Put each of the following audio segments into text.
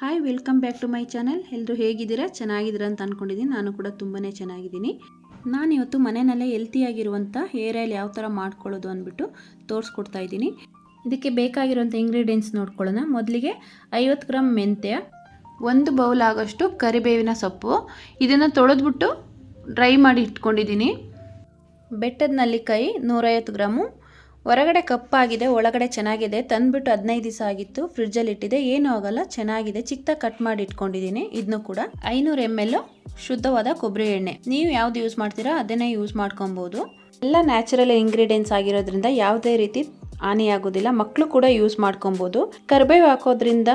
Hi welcome back to my channel ಎಲ್ಲರೂ ಹೇಗಿದ್ದೀರಾ? ಚೆನ್ನಾಗಿದ್ದೀರಾ ಅಂತ ಅಂದ್ಕೊಂಡಿದ್ದೀನಿ ನಾನು ಕೂಡ ತುಂಬಾ ಚೆನ್ನಾಗಿದ್ದೀನಿ. ನಾನಿವತ್ತು ಮನೆಯಲ್ಲೇ ಹೆಲ್ತಿಯಾಗಿರುವಂಥ ಹೇರ್ ಆಯಿಲ್ ಯಾವ ಥರ ಮಾಡ್ಕೊಳ್ಳೋದು ಅಂದ್ಬಿಟ್ಟು ತೋರಿಸ್ಕೊಡ್ತಾ ಇದ್ದೀನಿ. ಇದಕ್ಕೆ ಬೇಕಾಗಿರುವಂಥ ಇಂಗ್ರೀಡಿಯೆಂಟ್ಸ್ ನೋಡ್ಕೊಳ್ಳೋಣ. ಮೊದಲಿಗೆ ಐವತ್ತು ಗ್ರಾಮ್ ಮೆಂತ್ಯ, ಒಂದು ಬೌಲ್ ಆಗೋಷ್ಟು ಕರಿಬೇವಿನ ಸೊಪ್ಪು. ಇದನ್ನು ತೊಳೆದ್ಬಿಟ್ಟು ಡ್ರೈ ಮಾಡಿ ಇಟ್ಕೊಂಡಿದ್ದೀನಿ. ಬೆಟ್ಟದ ನಲ್ಲಿಕಾಯಿ ನೂರೈವತ್ತು ಗ್ರಾಮು. ಹೊರಗಡೆ ಕಪ್ಪಾಗಿದೆ, ಒಳಗಡೆ ಚೆನ್ನಾಗಿದೆ. ತಂದ್ಬಿಟ್ಟು ಹದಿನೈದು ದಿವಸ ಆಗಿತ್ತು. ಫ್ರಿಡ್ಜಲ್ಲಿ ಇಟ್ಟಿದೆ. ಏನೂ ಆಗಲ್ಲ. ಚೆನ್ನಾಗಿದೆ. ಚಿಕ್ಕದಾಗಿ ಕಟ್ ಮಾಡಿ ಇಟ್ಕೊಂಡಿದ್ದೀನಿ. ಇದನ್ನು ಕೂಡ. ಐನೂರು ಎಂ ಎಲ್ ಶುದ್ಧವಾದ ಕೊಬ್ಬರಿ ಎಣ್ಣೆ. ನೀವು ಯಾವ್ದು ಯೂಸ್ ಮಾಡ್ತೀರಾ? ಅದನ್ನೇ ಯೂಸ್ ಮಾಡ್ಕೊಬೋದು. ಎಲ್ಲ ನ್ಯಾಚುರಲ್ ಇಂಗ್ರೀಡಿಯೆಂಟ್ಸ್ ಆಗಿರೋದ್ರಿಂದ ಯಾವುದೇ ರೀತಿ ಹಾನಿಯಾಗೋದಿಲ್ಲ. ಮಕ್ಕಳು ಕೂಡ ಯೂಸ್ ಮಾಡ್ಕೊಬೋದು. ಕರ್ಬೇವು ಹಾಕೋದ್ರಿಂದ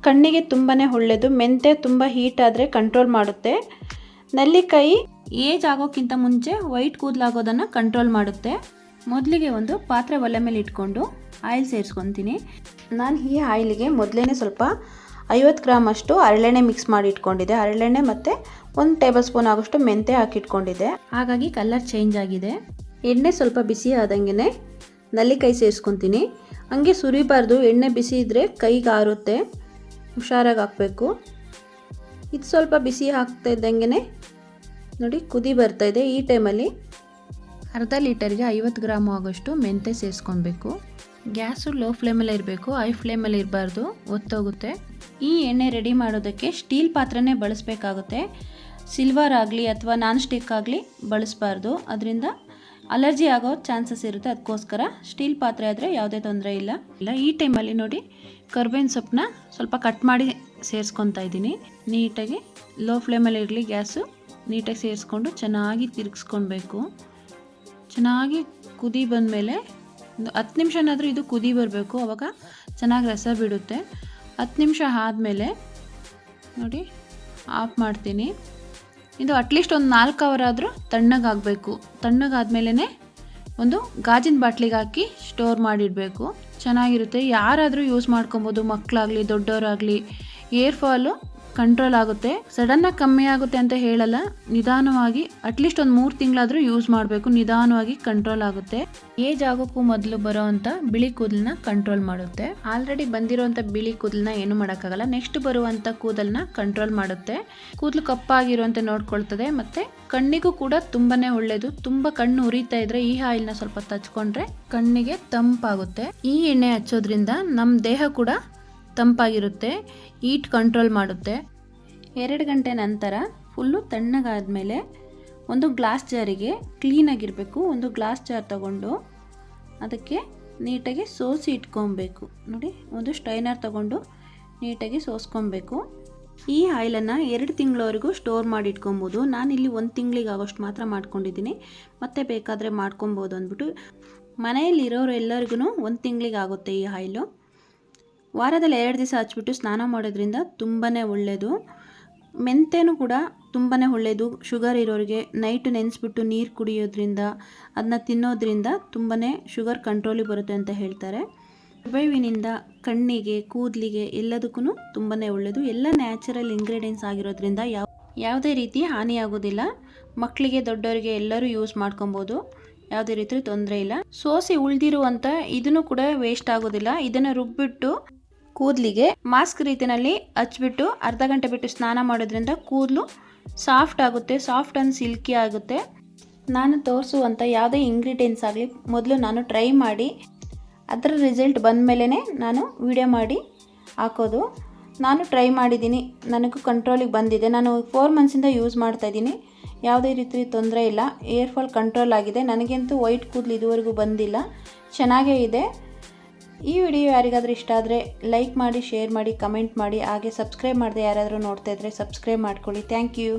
ಕಣ್ಣಿಗೆ ತುಂಬಾ ಒಳ್ಳೆಯದು ಮೆಂತೆ ತುಂಬ ಹೀಟ್ ಆದರೆ ಕಂಟ್ರೋಲ್ ಮಾಡುತ್ತೆ. ನಲ್ಲಿಕಾಯಿ ಏಜ್ ಆಗೋಕ್ಕಿಂತ ಮುಂಚೆ ವೈಟ್ ಕೂದಲಾಗೋದನ್ನು ಕಂಟ್ರೋಲ್ ಮಾಡುತ್ತೆ. ಮೊದಲಿಗೆ ಒಂದು ಪಾತ್ರೆ ಒಲೆ ಮೇಲೆ ಇಟ್ಕೊಂಡು ಆಯಿಲ್ ಸೇರಿಸ್ಕೊತೀನಿ. ನಾನು ಈ ಆಯಿಲಿಗೆ ಮೊದಲೇ ಸ್ವಲ್ಪ ಐವತ್ತು ಗ್ರಾಮ್ ಅಷ್ಟು ಹರಳೆಣ್ಣೆ ಮಿಕ್ಸ್ ಮಾಡಿ ಇಟ್ಕೊಂಡಿದ್ದೆ. ಹರಳೆಣ್ಣೆ ಮತ್ತು ಒಂದು ಟೇಬಲ್ ಸ್ಪೂನ್ ಆಗೋಷ್ಟು ಮೆಂತೆ ಹಾಕಿಟ್ಕೊಂಡಿದ್ದೆ. ಹಾಗಾಗಿ ಕಲರ್ ಚೇಂಜ್ ಆಗಿದೆ. ಎಣ್ಣೆ ಸ್ವಲ್ಪ ಬಿಸಿ ಆದಂಗೆ ನಲ್ಲಿಕಾಯಿ ಸೇರಿಸ್ಕೊತೀನಿ. ಹಂಗೆ ಸುರಿಬಾರ್ದು, ಎಣ್ಣೆ ಬಿಸಿ ಇದ್ದರೆ ಕೈಗೆ ಆರುತ್ತೆ, ಹುಷಾರಾಗಿ ಹಾಕಬೇಕು. ಇದು ಸ್ವಲ್ಪ ಬಿಸಿ ಹಾಕ್ತಾ ಇದ್ದಂಗೆ ನೋಡಿ ಕುದಿ ಬರ್ತಾ ಇದೆ. ಈ ಟೈಮಲ್ಲಿ ಅರ್ಧ ಲೀಟರ್ಗೆ ಐವತ್ತು ಗ್ರಾಮ್ ಆಗೋಷ್ಟು ಮೆಂತೆ ಸೇರಿಸ್ಕೊಬೇಕು ಗ್ಯಾಸು ಲೋ ಫ್ಲೇಮಲ್ಲಿ ಇರಬೇಕು, ಹೈ ಫ್ಲೇಮಲ್ಲಿ ಇರಬಾರ್ದು, ಒತ್ತೋಗುತ್ತೆ. ಈ ಎಣ್ಣೆ ರೆಡಿ ಮಾಡೋದಕ್ಕೆ ಸ್ಟೀಲ್ ಪಾತ್ರೆನೇ ಬಳಸಬೇಕಾಗುತ್ತೆ. ಸಿಲ್ವರ್ ಆಗಲಿ ಅಥವಾ ನಾನ್ ಸ್ಟಿಕ್ ಆಗಲಿ ಬಳಸಬಾರ್ದು. ಅದರಿಂದ ಅಲರ್ಜಿ ಆಗೋ ಚಾನ್ಸಸ್ ಇರುತ್ತೆ ಅದಕ್ಕೋಸ್ಕರ ಸ್ಟೀಲ್ ಪಾತ್ರೆ ಆದರೆ ಯಾವುದೇ ತೊಂದರೆ ಇಲ್ಲ. ಇಲ್ಲ, ಈ ಟೈಮಲ್ಲಿ ನೋಡಿ ಕರ್ಬೇವಿನ ಸೊಪ್ಪನ್ನ ಸ್ವಲ್ಪ ಕಟ್ ಮಾಡಿ ಸೇರಿಸ್ಕೊತಾ ಇದ್ದೀನಿ. ನೀಟಾಗಿ ಲೋ ಫ್ಲೇಮಲ್ಲಿ ಇರಲಿ, ಗ್ಯಾಸು ನೀಟಾಗಿ ಸೇರಿಸ್ಕೊಂಡು ಚೆನ್ನಾಗಿ ತಿರುಗಿಸ್ಕೊಳ್ಬೇಕು. ಚೆನ್ನಾಗಿ ಕುದಿ ಬಂದಮೇಲೆ ಒಂದು ಹತ್ತು ನಿಮಿಷನಾದರೂ ಇದು ಕುದಿ ಬರಬೇಕು. ಅವಾಗ ಚೆನ್ನಾಗಿ ರಸ ಬಿಡುತ್ತೆ. ಹತ್ತು ನಿಮಿಷ ಆದಮೇಲೆ ನೋಡಿ, ಆಫ್ ಮಾಡ್ತೀನಿ. ಇದು ಅಟ್ಲೀಸ್ಟ್ ಒಂದು ನಾಲ್ಕು ಅವರ್ ಆದರೂ ತಣ್ಣಗಾಗಬೇಕು. ತಣ್ಣಗಾದ್ಮೇಲೇ ಒಂದು ಗಾಜಿನ ಬಾಟ್ಲಿಗೆ ಹಾಕಿ ಸ್ಟೋರ್ ಮಾಡಿಡಬೇಕು. ಚೆನ್ನಾಗಿರುತ್ತೆ. ಯಾರಾದರೂ ಯೂಸ್ ಮಾಡ್ಕೊಬೋದು ಮಕ್ಕಳಾಗಲಿ ದೊಡ್ಡವರಾಗಲಿ ಏರ್ ಫಾಲು ಕಂಟ್ರೋಲ್ ಆಗುತ್ತೆ. ಸಡನ್ ಆಗಿ ಕಮ್ಮಿ ಆಗುತ್ತೆ ಅಂತ ಹೇಳಲ್ಲ. ನಿಧಾನವಾಗಿ ಅಟ್ಲೀಸ್ಟ್ ಒಂದು ಮೂರು ತಿಂಗಳಾದರೂ ಯೂಸ್ ಮಾಡಬೇಕು. ನಿಧಾನವಾಗಿ ಕಂಟ್ರೋಲ್ ಆಗುತ್ತೆ. ಏಜ್ ಆಗೋಕ್ಕೂ ಮೊದಲು ಬರೋವಂಥ ಬಿಳಿ ಕೂದಲನ್ನ ಕಂಟ್ರೋಲ್ ಮಾಡುತ್ತೆ. ಆಲ್ರೆಡಿ ಬಂದಿರೋವಂಥ ಬಿಳಿ ಕೂದಲನ್ನ ಏನು ಮಾಡೋಕ್ಕಾಗಲ್ಲ. ನೆಕ್ಸ್ಟ್ ಬರುವಂಥ ಕೂದಲನ್ನ ಕಂಟ್ರೋಲ್ ಮಾಡುತ್ತೆ. ಕೂದಲು ಕಪ್ಪಾಗಿರುವಂತೆ ನೋಡ್ಕೊಳ್ತದೆ. ಮತ್ತೆ ಕಣ್ಣಿಗೂ ಕೂಡ ತುಂಬಾನೇ ಒಳ್ಳೆಯದು ತುಂಬ ಕಣ್ಣು ಉರಿತಾ ಇದ್ರೆ ಈ ಆಯಿಲ್ನ ಸ್ವಲ್ಪ ತಚ್ಕೊಂಡ್ರೆ ಕಣ್ಣಿಗೆ ತಂಪಾಗುತ್ತೆ. ಈ ಎಣ್ಣೆ ಹಚ್ಚೋದ್ರಿಂದ ನಮ್ಮ ದೇಹ ಕೂಡ ತಂಪಾಗಿರುತ್ತೆ ಈಟ್ ಕಂಟ್ರೋಲ್ ಮಾಡುತ್ತೆ. ಎರಡು ಗಂಟೆ ನಂತರ ಫುಲ್ಲು ತಣ್ಣಗಾದ ಮೇಲೆ ಒಂದು ಗ್ಲಾಸ್ ಜಾರಿಗೆ ಕ್ಲೀನಾಗಿರಬೇಕು ಒಂದು ಗ್ಲಾಸ್ ಜಾರ್ ತಗೊಂಡು ಅದಕ್ಕೆ ನೀಟಾಗಿ ಸೋಸಿ ಇಟ್ಕೊಬೇಕು. ನೋಡಿ, ಒಂದು ಸ್ಟೈನರ್ ತಗೊಂಡು ನೀಟಾಗಿ ಸೋಸ್ಕೊಬೇಕು. ಈ ಆಯಿಲನ್ನು ಎರಡು ತಿಂಗಳವರೆಗೂ ಸ್ಟೋರ್ ಮಾಡಿ ಇಟ್ಕೊಬೋದು. ನಾನಿಲ್ಲಿ ಒಂದು ತಿಂಗಳಿಗೆ ಆಗೋಷ್ಟು ಮಾತ್ರ ಮಾಡ್ಕೊಂಡಿದ್ದೀನಿ. ಮತ್ತೆ ಬೇಕಾದರೆ ಮಾಡ್ಕೊಬೋದು ಅಂದ್ಬಿಟ್ಟು ಮನೆಯಲ್ಲಿರೋರು ಎಲ್ಲರಿಗೂ ಒಂದು ತಿಂಗಳಿಗೆ ಆಗುತ್ತೆ ಈ ಆಯಿಲು ವಾರದಲ್ಲಿ ಎರಡು ದಿವಸ ಹಚ್ಬಿಟ್ಟು ಸ್ನಾನ ಮಾಡೋದ್ರಿಂದ ತುಂಬಾ ಒಳ್ಳೆಯದು ಮೆಂತೆನೂ ಕೂಡ ತುಂಬಾ ಒಳ್ಳೆಯದು ಶುಗರ್ ಇರೋರಿಗೆ ನೈಟ್ ನೆನೆಸ್ಬಿಟ್ಟು ನೀರು ಕುಡಿಯೋದ್ರಿಂದ ಅದನ್ನ ತಿನ್ನೋದ್ರಿಂದ ತುಂಬಾ ಶುಗರ್ ಕಂಟ್ರೋಲಿಗೆ ಬರುತ್ತೆ ಅಂತ ಹೇಳ್ತಾರೆ. ಬೇವಿನಿಂದ ಕಣ್ಣಿಗೆ, ಕೂದಲಿಗೆ ಎಲ್ಲದಕ್ಕೂ ತುಂಬಾ ಒಳ್ಳೆಯದು ಎಲ್ಲ ನ್ಯಾಚುರಲ್ ಇಂಗ್ರೀಡಿಯೆಂಟ್ಸ್ ಆಗಿರೋದ್ರಿಂದ ಯಾವ, ಯಾವುದೇ ರೀತಿ ಹಾನಿಯಾಗೋದಿಲ್ಲ. ಮಕ್ಕಳಿಗೆ ದೊಡ್ಡವರಿಗೆ ಎಲ್ಲರೂ ಯೂಸ್ ಮಾಡ್ಕೊಬೋದು. ಯಾವುದೇ ರೀತಿ ತೊಂದರೆ ಇಲ್ಲ. ಸೋಸಿ ಉಳಿದಿರುವಂಥ ಇದನ್ನು ಕೂಡ ವೇಸ್ಟ್ ಆಗೋದಿಲ್ಲ. ಇದನ್ನು ರುಬ್ಬಿಟ್ಟು ಕೂದಲಿಗೆ ಮಾಸ್ಕ್ ರೀತಿಯಲ್ಲಿ ಹಚ್ಚಿಬಿಟ್ಟು ಅರ್ಧ ಗಂಟೆ ಬಿಟ್ಟು ಸ್ನಾನ ಮಾಡೋದ್ರಿಂದ ಕೂದಲು ಸಾಫ್ಟ್ ಆಗುತ್ತೆ, ಸಾಫ್ಟ್ ಆ್ಯಂಡ್ ಸಿಲ್ಕಿ ಆಗುತ್ತೆ. ನಾನು ತೋರಿಸುವಂಥ ಯಾವುದೇ ಇಂಗ್ರೀಡಿಯೆಂಟ್ಸ್ ಆಗಲಿ ಮೊದಲು ನಾನು ಟ್ರೈ ಮಾಡಿ, ಅದರ ರಿಸಲ್ಟ್ ಬಂದ ಮೇಲೆ ನಾನು ವಿಡಿಯೋ ಮಾಡಿ ಹಾಕೋದು. ನಾನು ಟ್ರೈ ಮಾಡಿದ್ದೀನಿ, ನನಗೂ ಕಂಟ್ರೋಲಿಗೆ ಬಂದಿದೆ. ನಾನು ಫೋರ್ ಮಂತ್ಸಿಂದ ಯೂಸ್ ಮಾಡ್ತಾಯಿದ್ದೀನಿ ಯಾವುದೇ ರೀತಿ ತೊಂದರೆ ಇಲ್ಲ ಏರ್ ಫಾಲ್ ಕಂಟ್ರೋಲ್ ಆಗಿದೆ. ನನಗಂತೂ ವೈಟ್ ಕೂದಲು ಇದುವರೆಗೂ ಬಂದಿಲ್ಲ. ಚೆನ್ನಾಗೇ ಇದೆ. ಈ ವಿಡಿಯೋ ಯಾರಿಗಾದರೂ ಇಷ್ಟ ಆದರೆ ಲೈಕ್ ಮಾಡಿ ಶೇರ್ ಮಾಡಿ ಕಮೆಂಟ್ ಮಾಡಿ, ಹಾಗೆ ಸಬ್ಸ್ಕ್ರೈಬ್ ಮಾಡದೆ ಯಾರಾದರೂ ನೋಡ್ತಾ ಇದ್ದರೆ ಸಬ್ಸ್ಕ್ರೈಬ್ ಮಾಡ್ಕೊಳ್ಳಿ. Thank you